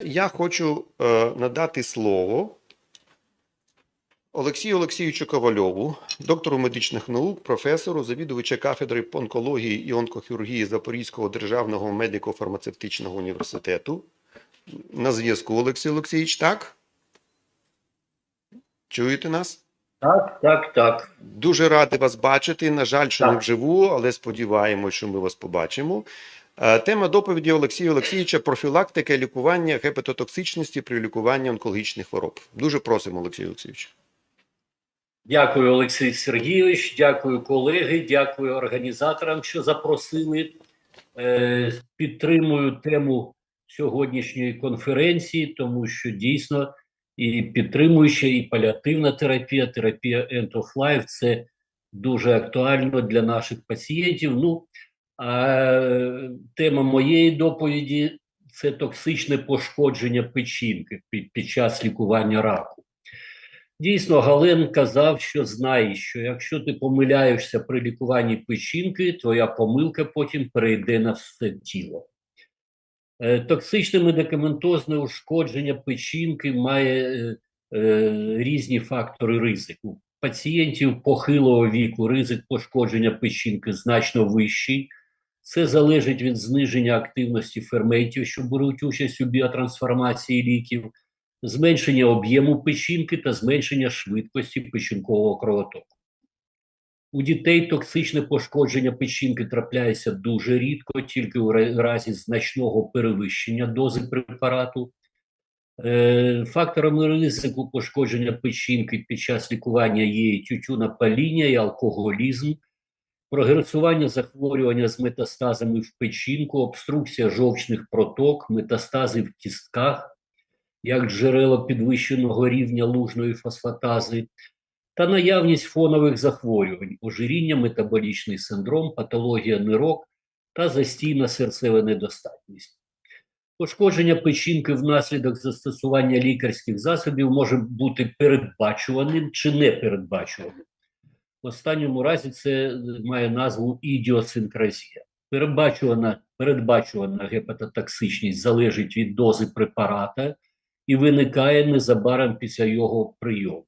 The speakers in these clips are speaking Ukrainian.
Я хочу е, надати слово Олексію Олексійовичу Ковальову, доктору медичних наук, професору, завідувача кафедри онкології і онкохірургії Запорізького державного медико-фармацевтичного університету. На зв'язку Олексій Олексійович, так? Чуєте нас? Так, так, так. Дуже радий вас бачити. На жаль, що не вживу, але сподіваємось, що ми вас побачимо. Е, Тема доповіді Олексія Олексійовича профілактика і лікування гепатотоксичності при лікуванні онкологічних хвороб. Дуже просимо, Олексій Олексійович. Дякую, Олексій Сергійович. Дякую, колеги. Дякую організаторам, що запросили. Е, Підтримую тему сьогоднішньої конференції, тому що дійсно і підтримуюча, і паліативна терапія, терапія End of Life – це дуже актуально для наших пацієнтів. Ну, а тема моєї доповіді це токсичне пошкодження печінки під, час лікування раку. Дійсно, Гален казав, що знає, що якщо ти помиляєшся при лікуванні печінки, твоя помилка потім перейде на все тіло. Е, Токсичне медикаментозне ушкодження печінки має е, е, різні фактори ризику. Пацієнтів похилого віку ризик пошкодження печінки значно вищий. Це залежить від зниження активності ферментів, що беруть участь у біотрансформації ліків, зменшення об'єму печінки та зменшення швидкості печінкового кровотоку. У дітей токсичне пошкодження печінки трапляється дуже рідко, тільки у разі значного перевищення дози препарату. Е, Факторами ризику пошкодження печінки під час лікування є і тютюнопаління, і алкоголізм, прогресування захворювання з метастазами в печінку, обструкція жовчних проток, метастази в кістках, як джерело підвищеного рівня лужної фосфатази, та наявність фонових захворювань, ожиріння, метаболічний синдром, патологія нирок та застійна серцева недостатність. Пошкодження печінки внаслідок застосування лікарських засобів може бути передбачуваним чи непередбачуваним. В останньому разі це має назву ідіосинкразія. Передбачувана, передбачувана гепатотоксичність залежить від дози препарата і виникає незабаром після його прийому.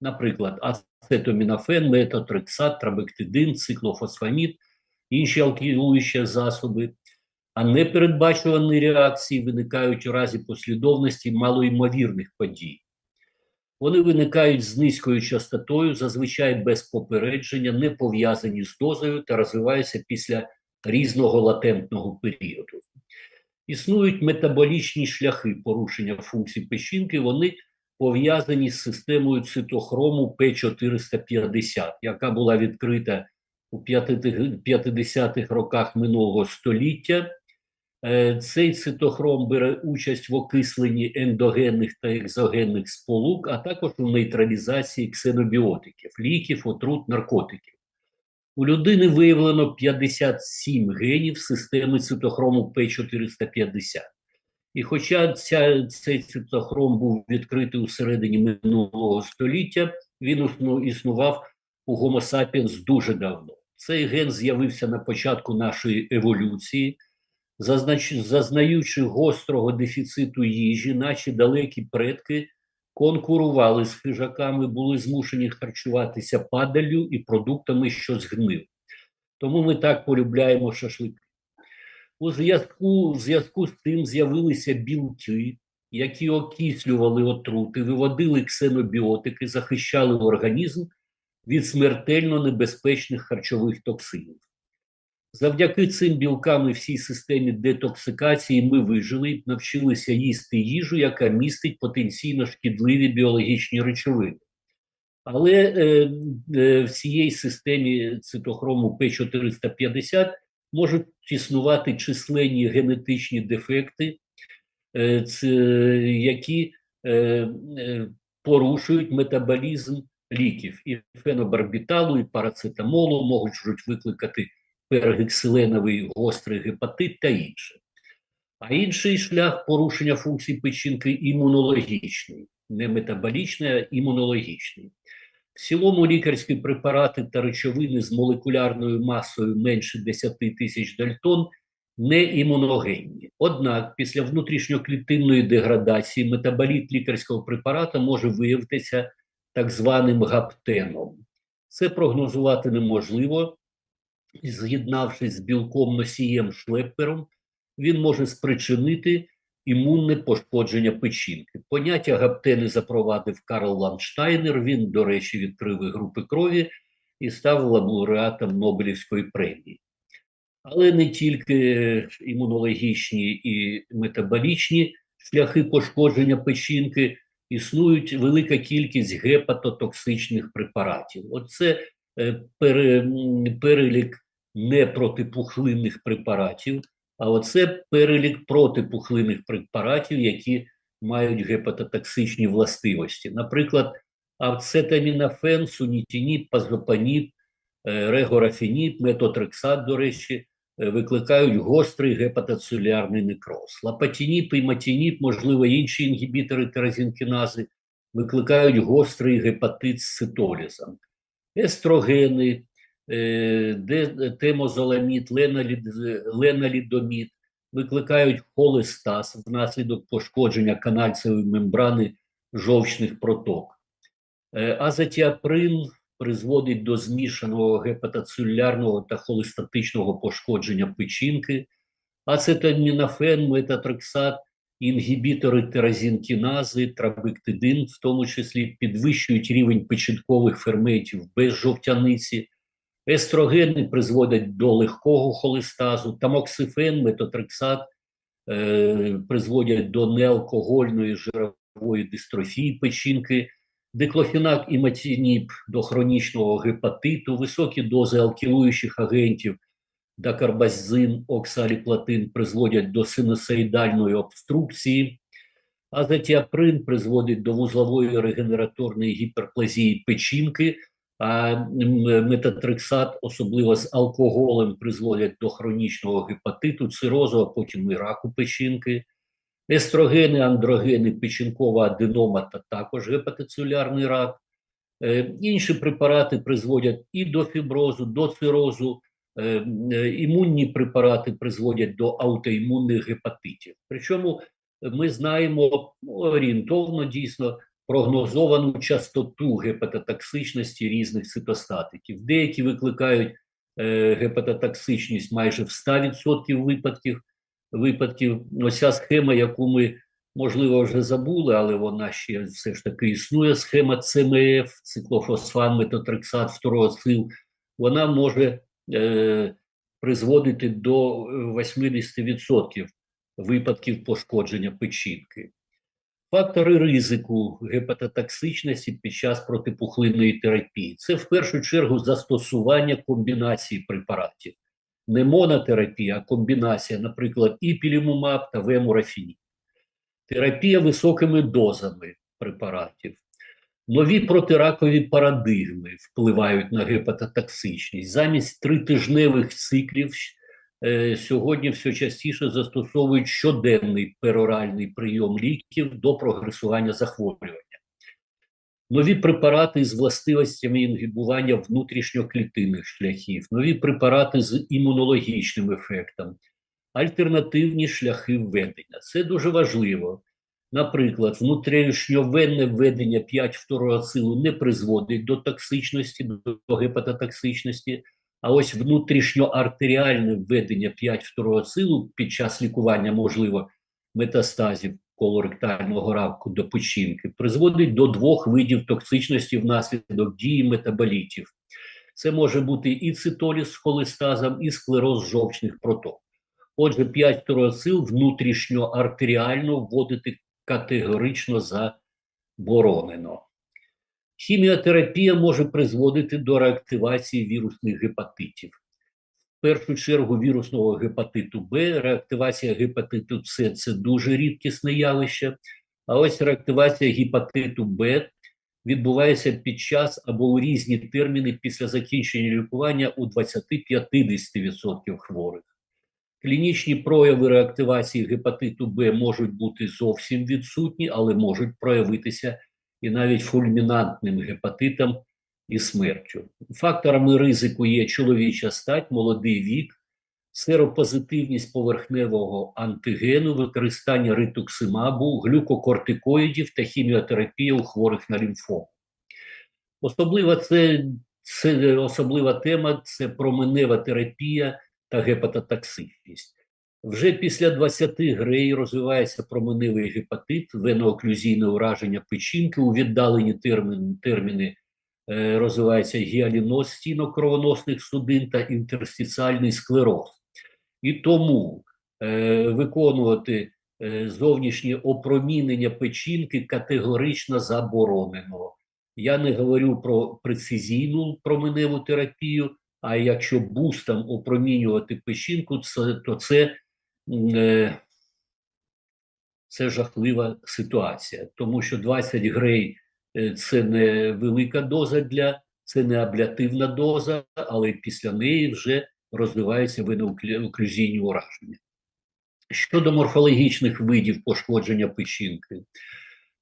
Наприклад, ацетомінофен, метотрексат, трабектидин, циклофосфамід, інші алкілуючі засоби. А непередбачувані реакції виникають у разі послідовності малоймовірних подій. Вони виникають з низькою частотою, зазвичай без попередження, не пов'язані з дозою та розвиваються після різного латентного періоду. Існують метаболічні шляхи порушення функцій печінки, вони пов'язані з системою цитохрому П450, яка була відкрита у 50-х роках минулого століття. Е, Цей цитохром бере участь в окисленні ендогенних та екзогенних сполук, а також у нейтралізації ксенобіотиків, ліків, отрут, наркотиків. У людини виявлено 57 генів системи цитохрому П450. І хоча ця, цей цитохром був відкритий у середині минулого століття, він існував у Homo sapiens дуже давно. Цей ген з'явився на початку нашої еволюції, зазнаючи гострого дефіциту їжі, наші далекі предки конкурували з хижаками, були змушені харчуватися падаллю і продуктами, що згнили. Тому ми так полюбляємо шашлики. У зв'язку, зв'язку з тим з'явилися білки, які окислювали отрути, виводили ксенобіотики, захищали організм від смертельно небезпечних харчових токсинів. Завдяки цим білкам і всій системі детоксикації ми вижили навчилися їсти їжу, яка містить потенційно шкідливі біологічні речовини. Але е, е, в цій системі цитохрому П450 можуть існувати численні генетичні дефекти, е, ц- які е, е, порушують метаболізм ліків. І фенобарбіталу, і парацетамолу можуть викликати пергекселеновий гострий гепатит та інше. А інший шлях порушення функцій печінки імунологічний, не метаболічний, а імунологічний. В цілому лікарські препарати та речовини з молекулярною масою менше 10 тисяч дальтон не імуногенні. Однак після внутрішньоклітинної деградації метаболіт лікарського препарату може виявитися так званим гаптеном. Це прогнозувати неможливо. З'єднавшись з білком носієм шлеппером, він може спричинити імунне пошкодження печінки. Поняття гаптени запровадив Карл Ландштайнер. Він, до речі, відкрив і групи крові і став лауреатом Нобелівської премії. Але не тільки імунологічні і метаболічні шляхи пошкодження печінки, існують велика кількість гепатотоксичних препаратів. Оце перелік непротипухлинних препаратів, а оце перелік протипухлинних препаратів, які мають гепатотоксичні властивості. Наприклад, ацетамінофен, сунітініб, пазопаніб, е, регорафініб, метотрексат, до речі, е, викликають гострий гепатоцелюлярний некроз. Лапатініб і матініб, можливо, інші інгібітори теразінкінази, викликають гострий гепатит з цитолізом. Естрогени, е, де- темозоламід, леналідомід викликають холестаз внаслідок пошкодження канальцевої мембрани жовчних проток. Е, Азотіаприн призводить до змішаного гепатоцелюлярного та холестатичного пошкодження печінки, ацетамінофен, метатрексат, інгібітори теразінкінази, трабектидин, в тому числі підвищують рівень печінкових ферментів без жовтяниці, естрогени призводять до легкого холестазу, тамоксифен, метотрексат е, призводять до неалкогольної жирової дистрофії печінки, диклофінак і матініб до хронічного гепатиту, високі дози алкілуючих агентів, дакарбазин, оксаліплатин призводять до синусоїдальної обструкції, азотіаприн призводить до вузлової регенераторної гіперплазії печінки, а м, метатрексат, особливо з алкоголем, призводять до хронічного гепатиту, цирозу, а потім і раку печінки. Естрогени, андрогени, печінкова аденома та також гепатоцелюлярний рак. Е, інші препарати призводять і до фіброзу, до цирозу. Е, е, імунні препарати призводять до аутоімунних гепатитів. Причому ми знаємо ну, орієнтовно дійсно прогнозовану частоту гепатотоксичності різних цитостатиків. Деякі викликають е, гепатотоксичність майже в 100% випадків. випадків. Оця схема, яку ми, можливо, вже забули, але вона ще все ж таки існує. Схема ЦМФ, циклофосфан, метотрексат, фтороацил, вона може е, призводити до е, 80% випадків пошкодження печінки. Фактори ризику гепатотоксичності під час протипухлинної терапії це в першу чергу застосування комбінації препаратів. Не монотерапія, а комбінація, наприклад, іпілімумаб та вемурафініб. Терапія високими дозами препаратів. Нові протиракові парадигми впливають на гепатотоксичність. Замість тритижневих циклів е, сьогодні все частіше застосовують щоденний пероральний прийом ліків до прогресування захворювання. Нові препарати з властивостями інгібування внутрішньоклітинних шляхів, нові препарати з імунологічним ефектом, альтернативні шляхи введення. Це дуже важливо. Наприклад, внутрішньовенне введення 5 второго фтороацилу не призводить до токсичності, до гепатотоксичності, а ось внутрішньоартеріальне введення 5 второго фтороацилу під час лікування, можливо, метастазів колоректального раку до печінки призводить до двох видів токсичності внаслідок дії метаболітів. Це може бути і цитоліз з холестазом, і склероз жовчних проток. Отже, 5 фтороацил внутрішньоартеріально вводити категорично заборонено. Хіміотерапія може призводити до реактивації вірусних гепатитів. В першу чергу вірусного гепатиту Б, реактивація гепатиту С це дуже рідкісне явище. А ось реактивація гепатиту Б відбувається під час або у різні терміни після закінчення лікування у 20-50% хворих. Клінічні прояви реактивації гепатиту Б можуть бути зовсім відсутні, але можуть проявитися і навіть фульмінантним гепатитом і смертю. Факторами ризику є чоловіча стать, молодий вік, серопозитивність поверхневого антигену, використання ритуксимабу, глюкокортикоїдів та хіміотерапія у хворих на лімфому. Особлива це, це особлива тема це променева терапія та гепатотоксичність. Вже після 20 грей розвивається променевий гепатит, венооклюзійне ураження печінки, у віддалені терміни, терміни е, розвивається гіаліноз стінок кровоносних судин та інтерстиціальний склероз. І тому е, виконувати е, зовнішнє опромінення печінки категорично заборонено. Я не говорю про прецизійну променеву терапію, а якщо бустом опромінювати печінку, це, то це, е, це жахлива ситуація, тому що 20 грей е, це не велика доза для, це не аблятивна доза, але після неї вже розвиваються венооклюзійні ураження. Щодо морфологічних видів пошкодження печінки,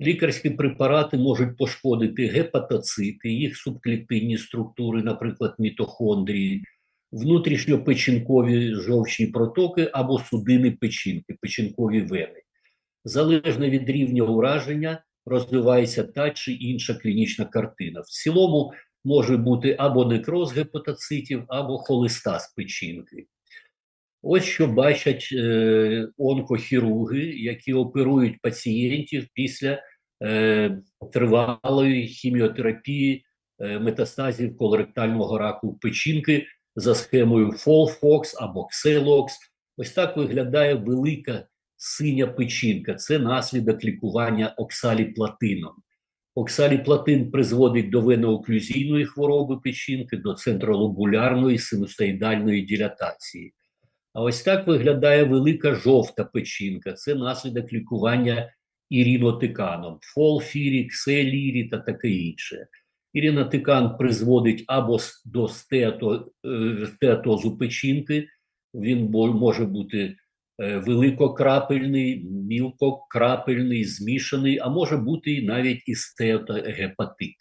лікарські препарати можуть пошкодити гепатоцити, їх субклітинні структури, наприклад, мітохондрії, внутрішньопечінкові жовчні протоки або судини печінки, печінкові вени. Залежно від рівня ураження розвивається та чи інша клінічна картина. В цілому може бути або некроз гепатоцитів, або холестаз печінки. Ось що бачать е, онкохірурги, які оперують пацієнтів після е, тривалої хіміотерапії е, метастазів колоректального раку печінки за схемою FOLFOX або XELOX. Ось так виглядає велика синя печінка. Це наслідок лікування оксаліплатином. Оксаліплатин призводить до венооклюзійної хвороби печінки, до центролобулярної синусоїдальної дилатації. А ось так виглядає велика жовта печінка. Це наслідок лікування ірінотиканом, фолфірі, кселірі та таке інше. Ірінотикан призводить або до стеато, е, стеатозу печінки, він може бути е, великокрапельний, мілкокрапельний, змішаний, а може бути і навіть і стеатогепатит.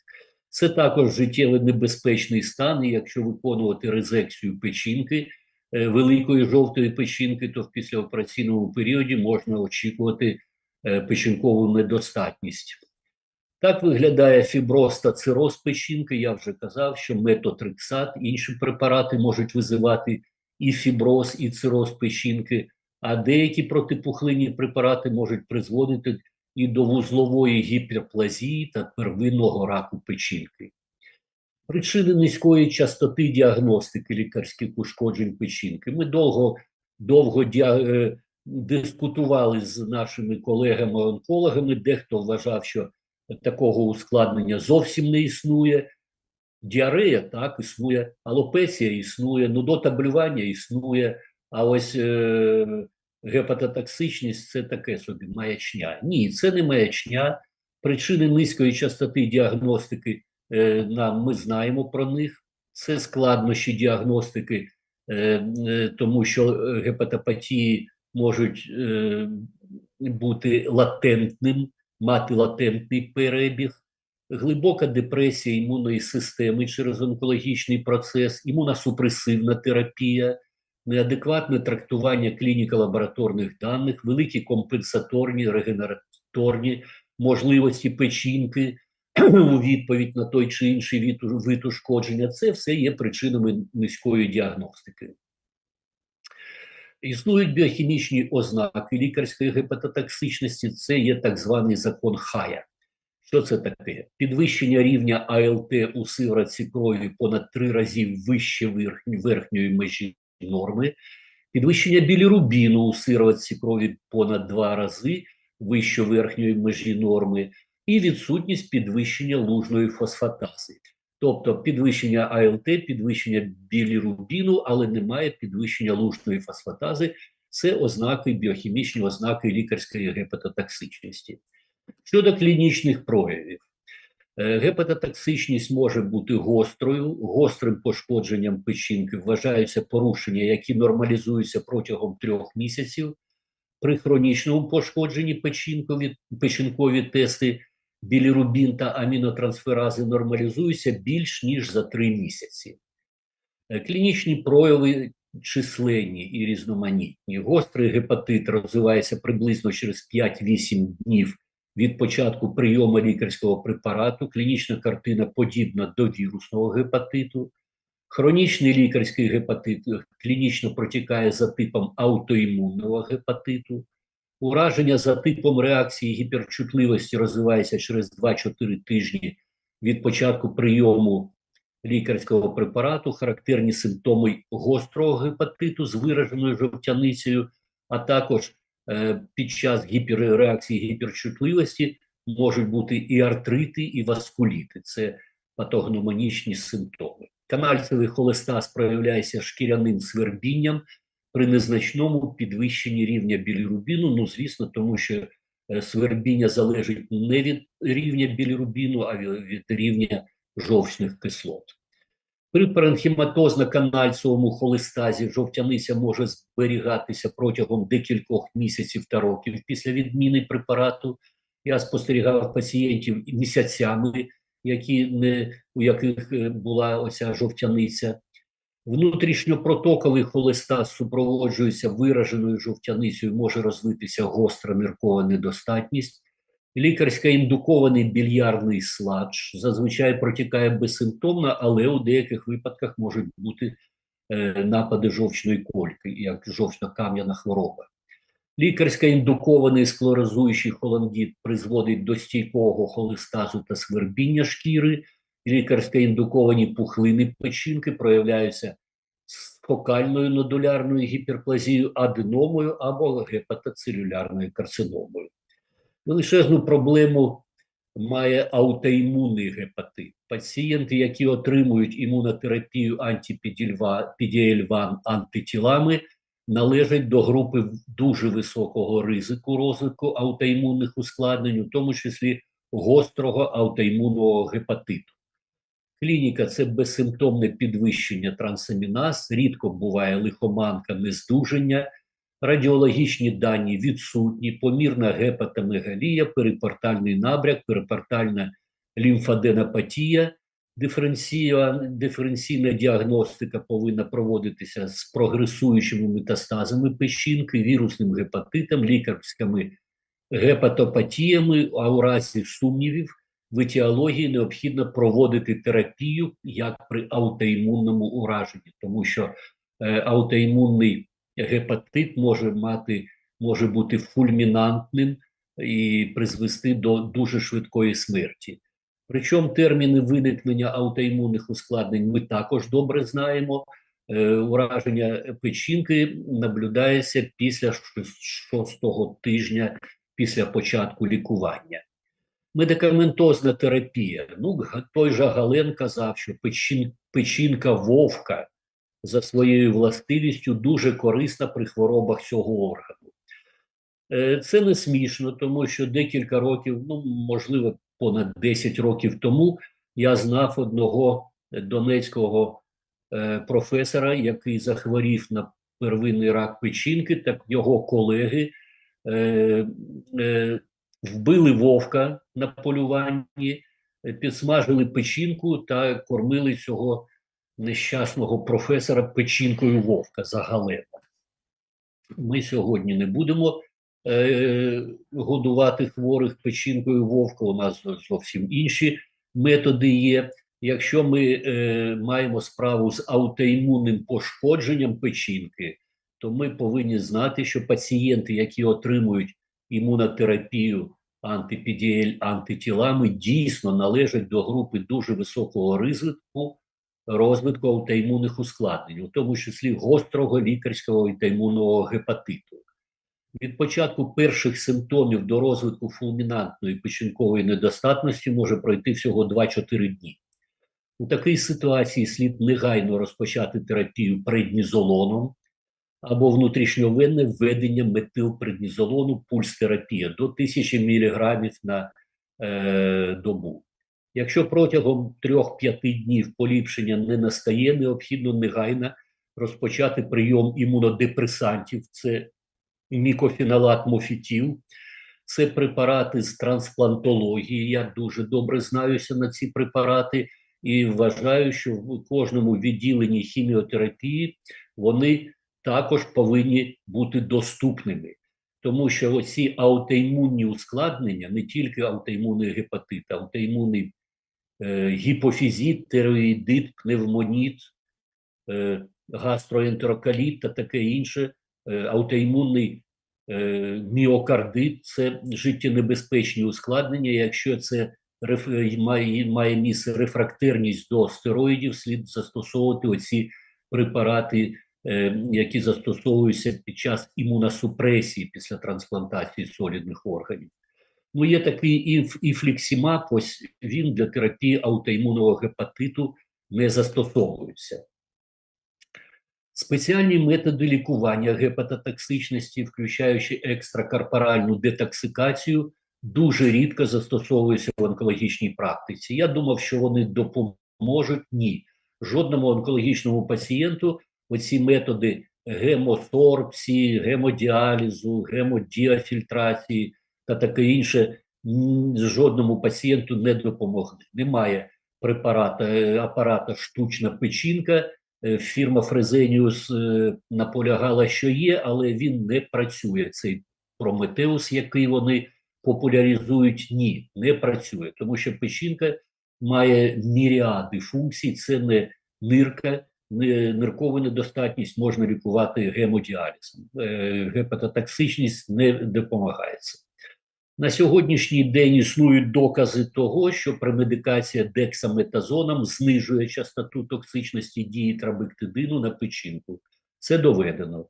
Це також життєво небезпечний стан, і якщо виконувати резекцію печінки, великої жовтої печінки, то в післяопераційному періоді можна очікувати е, печінкову недостатність. Так виглядає фіброз та цироз печінки. Я вже казав, що метотрексат, інші препарати можуть визивати і фіброз, і цироз печінки, а деякі протипухлинні препарати можуть призводити і до вузлової гіперплазії та первинного раку печінки. Причини низької частоти діагностики лікарських ушкоджень печінки. Ми довго довго. Е, дискутували з нашими колегами-онкологами. Дехто вважав, що такого ускладнення зовсім не існує. Діарея так існує, алопеція існує, нудотаблювання існує. А ось е, гепатотоксичність це таке собі маячня. Ні, це не маячня. Причини низької частоти діагностики нам ми знаємо про них. Це складнощі діагностики, е, е, тому що гепатопатії можуть бути латентним, мати латентний перебіг, глибока депресія імунної системи через онкологічний процес, імуносупресивна терапія, неадекватне трактування клініко-лабораторних даних, великі компенсаторні, регенераторні можливості печінки у відповідь на той чи інший вид ушкодження, це все є причинами низької діагностики. Існують біохімічні ознаки лікарської гепатотоксичності, це є так званий закон Хая. Що це таке? Підвищення рівня АЛТ у сиворотці крові понад три рази вище верхньої межі норми, підвищення білірубіну у сиворотці крові понад два рази вище верхньої межі норми, і відсутність підвищення лужної фосфатази. Тобто підвищення АЛТ, підвищення білірубіну, але немає підвищення лужної фосфатази. Це ознаки, біохімічні ознаки лікарської гепатотоксичності. Щодо клінічних проявів, е, гепатотоксичність може бути гострою, гострим пошкодженням печінки вважаються порушення, які нормалізуються протягом трьох місяців. При хронічному пошкодженні печінкові, печінкові тести білірубін та амінотрансферази нормалізуються більш ніж за три місяці. Е, клінічні прояви численні і різноманітні. Гострий гепатит розвивається приблизно через 5-8 днів від початку прийому лікарського препарату. Клінічна картина подібна до вірусного гепатиту. Хронічний лікарський гепатит клінічно протікає за типом аутоімунного гепатиту. Ураження за типом реакції гіперчутливості розвивається через 2-4 тижні від початку прийому лікарського препарату, характерні симптоми гострого гепатиту з вираженою жовтяницею, а також е, під час гіперреакції гіперчутливості можуть бути і артрити, і васкуліти. Це патогномонічні симптоми. Канальцевий холестаз проявляється шкіряним свербінням при незначному підвищенні рівня білірубіну. Ну, звісно, тому що е, свербіння залежить не від рівня білірубіну, а від, рівня жовчних кислот. При паренхематозно-канальцевому холестазі жовтяниця може зберігатися протягом декількох місяців та років після відміни препарату. Я спостерігав пацієнтів місяцями, які не, у яких е, була оця жовтяниця. Внутрішньопротоковий холестаз супроводжується вираженою жовтяницею, може розвитися гостра ниркова недостатність. Лікарсько індукований більярдний сладж зазвичай протікає безсимптомно, але у деяких випадках можуть бути е, напади жовчної кольки, як жовчно-кам'яна хвороба. Лікарсько індукований склерозуючий холангіт призводить до стійкого холестазу та свербіння шкіри. Лікарсько індуковані пухлини печінки проявляються з фокальною нодулярною гіперплазією, аденомою або гепатоцелюлярною карциномою. Величезну проблему має аутоімунний гепатит. Пацієнти, які отримують імунотерапію антипідіельван антитілами, належать до групи дуже високого ризику розвитку аутоімунних ускладнень, у тому числі гострого аутоімунного гепатиту. Клініка це безсимптомне підвищення трансаміназ, рідко буває лихоманка, нездужання, радіологічні дані відсутні, помірна гепатомегалія, перипортальний набряк, перипортальна лімфаденопатія. Диференційна діагностика повинна проводитися з прогресуючими метастазами печінки, вірусним гепатитом, лікарськими гепатопатіями, а у разі сумнівів в етіології необхідно проводити терапію як при аутоімунному ураженні, тому що е, аутоімунний гепатит може мати, може бути фульмінантним і призвести до дуже швидкої смерті. Причому терміни виникнення аутоімунних ускладнень ми також добре знаємо. Е, ураження печінки наблюдається після шостого тижня після початку лікування. Медикаментозна терапія. Ну, той же Гален казав, що печин, печінка вовка за своєю властивістю дуже корисна при хворобах цього органу. Е, це не смішно, тому що декілька років, ну можливо, понад 10 років тому я знав одного донецького е, професора, який захворів на первинний рак печінки, так його колеги е, вбили вовка на полюванні, підсмажили печінку та кормили цього нещасного професора печінкою вовка загалом. Ми сьогодні не будемо е, годувати хворих печінкою вовка. У нас зовсім інші методи є. Якщо ми е, маємо справу з аутоімунним пошкодженням печінки, то ми повинні знати, що пацієнти, які отримують імунотерапію антипідіель антитілами, дійсно належать до групи дуже високого ризику розвитку аутоімунних ускладнень, у тому числі гострого лікарського аутоімунного гепатиту. Від початку перших симптомів до розвитку фулмінантної печінкової недостатності може пройти всього 2-4 дні. У такій ситуації слід негайно розпочати терапію преднізолоном або внутрішньовенне введення метилпреднізолону пульс-терапія до 1000 мг на е, добу. Якщо протягом 3-5 днів поліпшення не настає, необхідно негайно розпочати прийом імунодепресантів. Це мікофіналат мофітіл, це препарати з трансплантології. Я дуже добре знаюся на ці препарати і вважаю, що в кожному відділенні хіміотерапії вони також повинні бути доступними. Тому що оці аутоімунні ускладнення, не тільки аутоімунний гепатит, аутоімунний е, гіпофізит, тероїдит, пневмоніт, е, гастроентерокаліт та таке інше, е, аутоімунний е, міокардит це життєнебезпечні ускладнення. Якщо це реф, має, має місце рефрактерність до стероїдів, слід застосовувати оці препарати, е, які застосовуються під час імуносупресії після трансплантації солідних органів. Ну, є такий іфліксімаб, ось він для терапії аутоімунного гепатиту не застосовується. Спеціальні методи лікування гепатотоксичності, включаючи екстракорпоральну детоксикацію, дуже рідко застосовуються в онкологічній практиці. Я думав, що вони допоможуть. Ні. Жодному онкологічному пацієнту оці методи гемосорбції, гемодіалізу, гемодіафільтрації та таке інше жодному пацієнту не допомогли. Немає препарата е, апарата штучна печінка. Е, Фірма Фрезеніус е, наполягала, що є, але він не працює. Цей Прометеус, який вони популяризують, ні, не працює, тому що печінка має міріади функцій. Це не нирка, ниркову недостатність можна лікувати гемодіалізом. Е, Гепатотоксичність не допомагається. На сьогоднішній день існують докази того, що премедикація дексаметазоном знижує частоту токсичності дії трабектидину на печінку. Це доведено.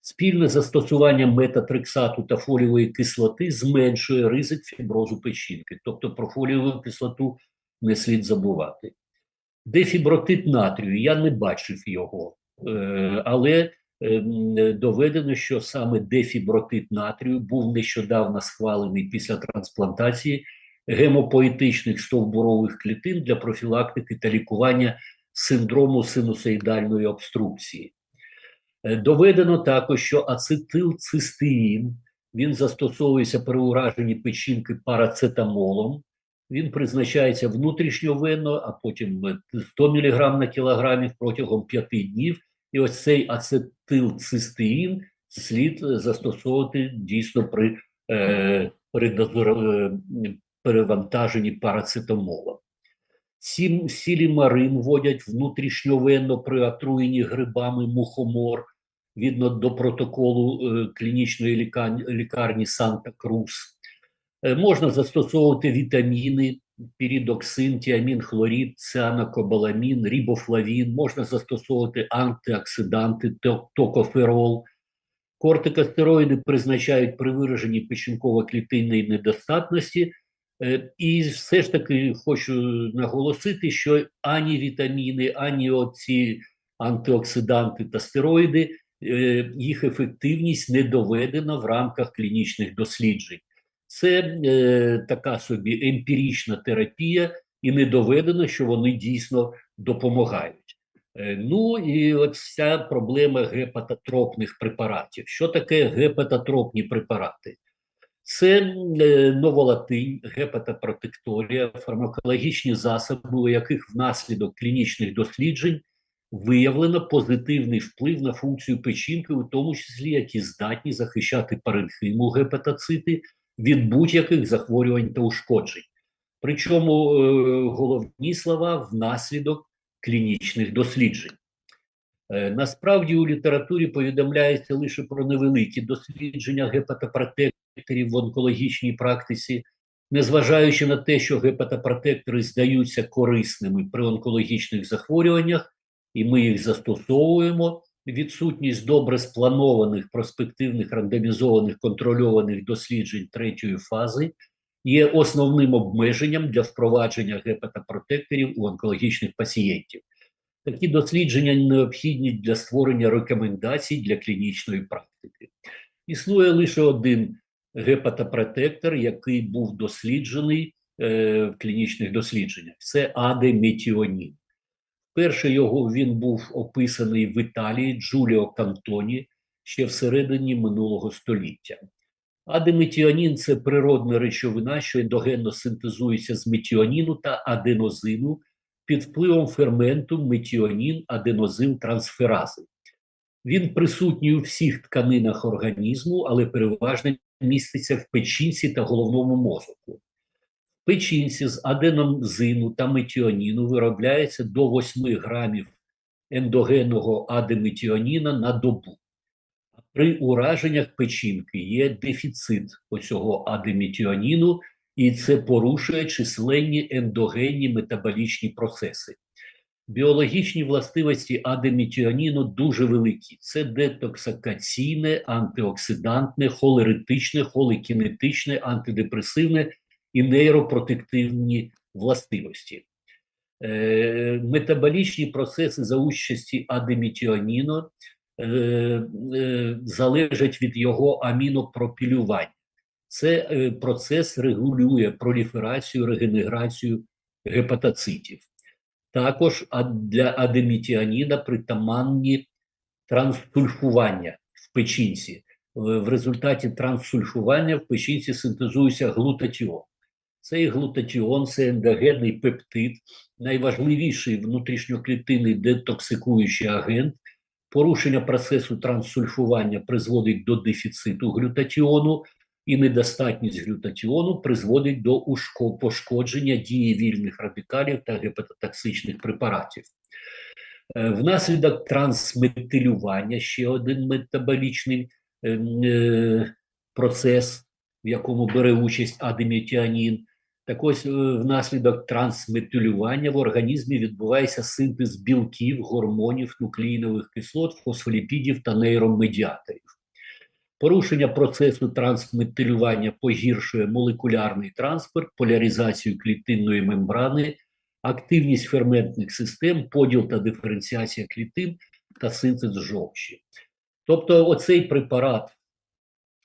Спільне застосування метатрексату та фолієвої кислоти зменшує ризик фіброзу печінки, тобто про фолієву кислоту не слід забувати. Дефібротит натрію, я не бачив його, е, але е, доведено, що саме дефібротит натрію був нещодавно схвалений після трансплантації гемопоетичних стовбурових клітин для профілактики та лікування синдрому синусоїдальної обструкції. Е, Доведено також, що ацетилцистеїн, він застосовується при ураженні печінки парацетамолом. Він призначається внутрішньовенно, а потім е, 100 мг на кілограмів протягом 5 днів. І ось цей ацетилцистеїн слід застосовувати дійсно при, е, е, перевантаженні парацетамолом. Сім, сілімарин вводять внутрішньовенно при отруєнні грибами мухомор, відно до протоколу е, клінічної лікарні, лікарні Санта-Крус. Е, можна застосовувати вітаміни, пірідоксин, тіамін, хлорід, цианокобаламін, рібофлавін, можна застосовувати антиоксиданти, то- токоферол. Кортикостероїди призначають при вираженні печінково-клітинної недостатності. Е, І все ж таки хочу наголосити, що ані вітаміни, ані оці антиоксиданти та стероїди, е, їх ефективність не доведена в рамках клінічних досліджень. Це е, така собі емпірічна терапія, і не доведено, що вони дійсно допомагають. Е, Ну і от ця проблема гепатотропних препаратів. Що таке гепатотропні препарати? Це е, новолатинь, гепатопротекторія, фармакологічні засоби, у яких внаслідок клінічних досліджень виявлено позитивний вплив на функцію печінки, у тому числі які здатні захищати паренхиму гепатоцити від будь-яких захворювань та ушкоджень. Причому е, головні слова внаслідок клінічних досліджень. Е, Насправді у літературі повідомляється лише про невеликі дослідження гепатопротекторів в онкологічній практиці, незважаючи на те, що гепатопротектори здаються корисними при онкологічних захворюваннях, і ми їх застосовуємо. Відсутність добре спланованих проспективних рандомізованих контрольованих досліджень третьої фази є основним обмеженням для впровадження гепатопротекторів у онкологічних пацієнтів. Такі дослідження необхідні для створення рекомендацій для клінічної практики. Існує лише один гепатопротектор, який був досліджений е, в клінічних дослідженнях. Це адеметіонін. Перше його він був описаний в Італії Джуліо Кантоні ще всередині минулого століття. Адеметіонін це природна речовина, що ендогенно синтезується з метіоніну та аденозину під впливом ферменту метіонін аденозин трансферази. Він присутній у всіх тканинах організму, але переважно міститься в печінці та головному мозку. Печінці з аденомзину та метіоніну виробляється до 8 грамів ендогенного адеметіоніна на добу. При ураженнях печінки є дефіцит оцього адеметіоніну, і це порушує численні ендогенні метаболічні процеси. Біологічні властивості адеметіоніну дуже великі: це детоксикаційне, антиоксидантне, холеретичне, холекінетичне, антидепресивне і нейропротективні властивості. Е, метаболічні процеси за участі адеметіоніну е, е, залежать від його амінопропілювання. Це процес регулює проліферацію, регенерацію гепатоцитів. Також для адемітіаніда притаманні транссульфування в печінці. В результаті транссульфування в печінці синтезується глутатіон. Цей глутатіон це ендогенний пептид, найважливіший внутрішньоклітинний детоксикуючий агент. Порушення процесу транссульфування призводить до дефіциту глютатіону, і недостатність глютатіону призводить до пошкодження дії вільних радикалів та гепатотоксичних препаратів. Е, Внаслідок трансметилювання ще один метаболічний е, е, процес, в якому бере участь адеметіанін. Так ось е, внаслідок трансметилювання в організмі відбувається синтез білків, гормонів, нуклеїнових кислот, фосфоліпідів та нейромедіаторів. Порушення процесу трансметилювання погіршує молекулярний транспорт, поляризацію клітинної мембрани, активність ферментних систем, поділ та диференціація клітин та синтез жовчі. Тобто, оцей препарат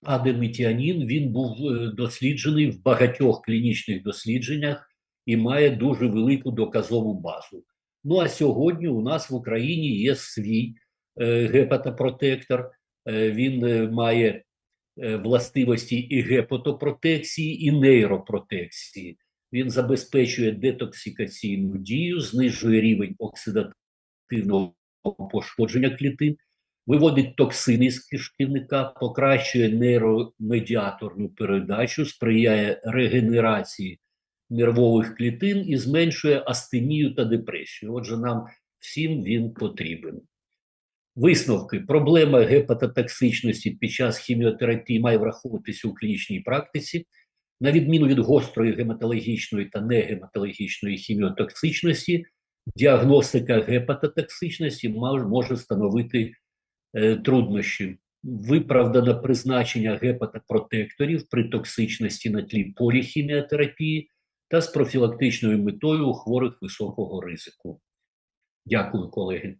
адеметіанін він був е, досліджений в багатьох клінічних дослідженнях і має дуже велику доказову базу. Ну а сьогодні у нас в Україні є свій е, гепатопротектор. Е, він має властивості і гепатопротекції, і нейропротекції. Він забезпечує детоксикаційну дію, знижує рівень оксидативного пошкодження клітин, виводить токсини з кишківника, покращує нейромедіаторну передачу, сприяє регенерації нервових клітин і зменшує астенію та депресію. Отже, нам всім він потрібен. Висновки. Проблема гепатотоксичності під час хіміотерапії має враховуватися у клінічній практиці. На відміну від гострої гематологічної та негематологічної хіміотоксичності, діагностика гепатотоксичності може становити труднощі. Виправдане призначення гепатопротекторів при токсичності на тлі поліхіміотерапії та з профілактичною метою у хворих високого ризику. Дякую, колеги.